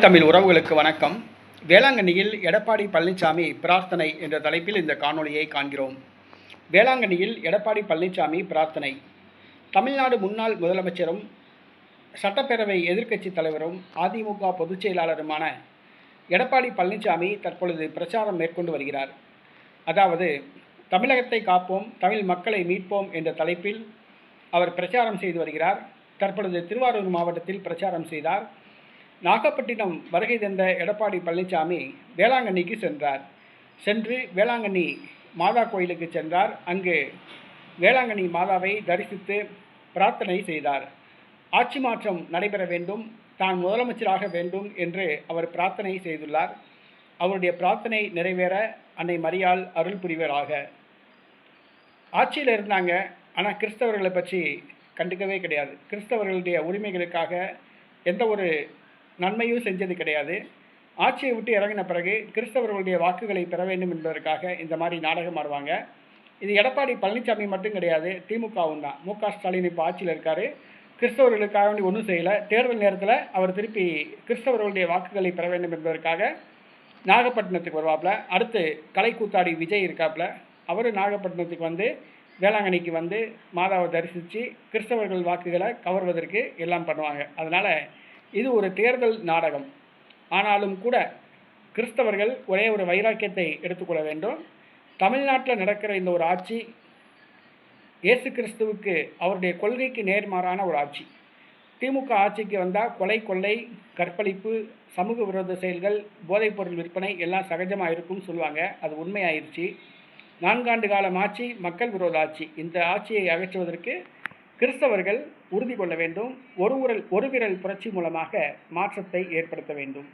தமிழ் உறவுகளுக்கு வணக்கம். வேளாங்கண்ணியில் எடப்பாடி பழனிசாமி பிரார்த்தனை என்ற தலைப்பில் இந்த காணொளியை காண்கிறோம். வேளாங்கண்ணியில் எடப்பாடி பழனிசாமி பிரார்த்தனை. தமிழ்நாடு முன்னாள் முதலமைச்சரும் சட்டப்பேரவை எதிர்க்கட்சித் தலைவரும் அதிமுக பொதுச் செயலாளருமான எடப்பாடி பழனிசாமி தற்பொழுது பிரச்சாரம் மேற்கொண்டு வருகிறார். அதாவது தமிழகத்தை காப்போம் தமிழ் மக்களை மீட்போம் என்ற தலைப்பில் அவர் பிரச்சாரம் செய்து வருகிறார். தற்பொழுது திருவாரூர் மாவட்டத்தில் பிரச்சாரம் செய்தார். நாகப்பட்டினம் வருகை தந்த எடப்பாடி பழனிசாமி வேளாங்கண்ணிக்கு சென்றார். சென்று வேளாங்கண்ணி மாதா கோயிலுக்கு சென்றார். அங்கு வேளாங்கண்ணி மாதாவை தரிசித்து பிரார்த்தனை செய்தார். ஆட்சி மாற்றம் நடைபெற வேண்டும் தான் முதலமைச்சராக வேண்டும் என்று அவர் பிரார்த்தனை செய்துள்ளார். அவருடைய பிரார்த்தனை நிறைவேற அன்னை மரியாள் அருள் புரிவராக. ஆட்சியில் இருந்தாங்க ஆனால் கிறிஸ்தவர்களை பற்றி கண்டுக்கவே கிடையாது. கிறிஸ்தவர்களுடைய உரிமைகளுக்காக எந்த ஒரு நன்மையும் செஞ்சது கிடையாது. ஆட்சியை விட்டு இறங்கின பிறகு கிறிஸ்தவர்களுடைய வாக்குகளை பெற வேண்டும் என்பதற்காக இந்த மாதிரி நாடகம் ஆடுவாங்க. இது எடப்பாடி பழனிசாமி மட்டும் கிடையாது திமுகவும் தான். மு க ஸ்டாலின் இப்போ ஆட்சியில் இருக்கார். கிறிஸ்தவர்களுக்காக வேண்டி ஒன்றும் செய்யலை. தேர்தல் நேரத்தில் அவர் திருப்பி கிறிஸ்தவர்களுடைய வாக்குகளை பெற வேண்டும் என்பதற்காக நாகப்பட்டினத்துக்கு வருவாப்புல. அடுத்து கலை கூத்தாடி விஜய் இருக்காப்புல. அவர் நாகப்பட்டினத்துக்கு வந்து வேளாங்கண்ணிக்கு வந்து மாதாவை தரிசித்து கிறிஸ்தவர்கள் வாக்குகளை கவர்வதற்கு எல்லாம் பண்ணுவாங்க. அதனால் இது ஒரு தேர்தல் நாடகம். ஆனாலும் கூட கிறிஸ்தவர்கள் ஒரே ஒரு வைராக்கியத்தை எடுத்துக்கொள்ள வேண்டும். தமிழ்நாட்டில் நடக்கிற இந்த ஒரு ஆட்சி இயேசு கிறிஸ்துவுக்கு அவருடைய கொள்கைக்கு நேர்மாறான ஒரு ஆட்சி. திமுக ஆட்சிக்கு வந்தால் கொலை கொள்ளை கற்பழிப்பு சமூக விரோத செயல்கள் போதைப்பொருள் விற்பனை எல்லாம் சகஜமாக இருக்கும்னு சொல்லுவாங்க. அது உண்மையாயிருச்சு. நான்காண்டு காலம் ஆட்சி மக்கள் விரோத ஆட்சி. இந்த ஆட்சியை அகற்றுவதற்கு கிறிஸ்தவர்கள் உறுதி கொள்ள வேண்டும். ஒரு விரல் ஒரு விரல் புரட்சி மூலமாக மாற்றத்தை ஏற்படுத்த வேண்டும்.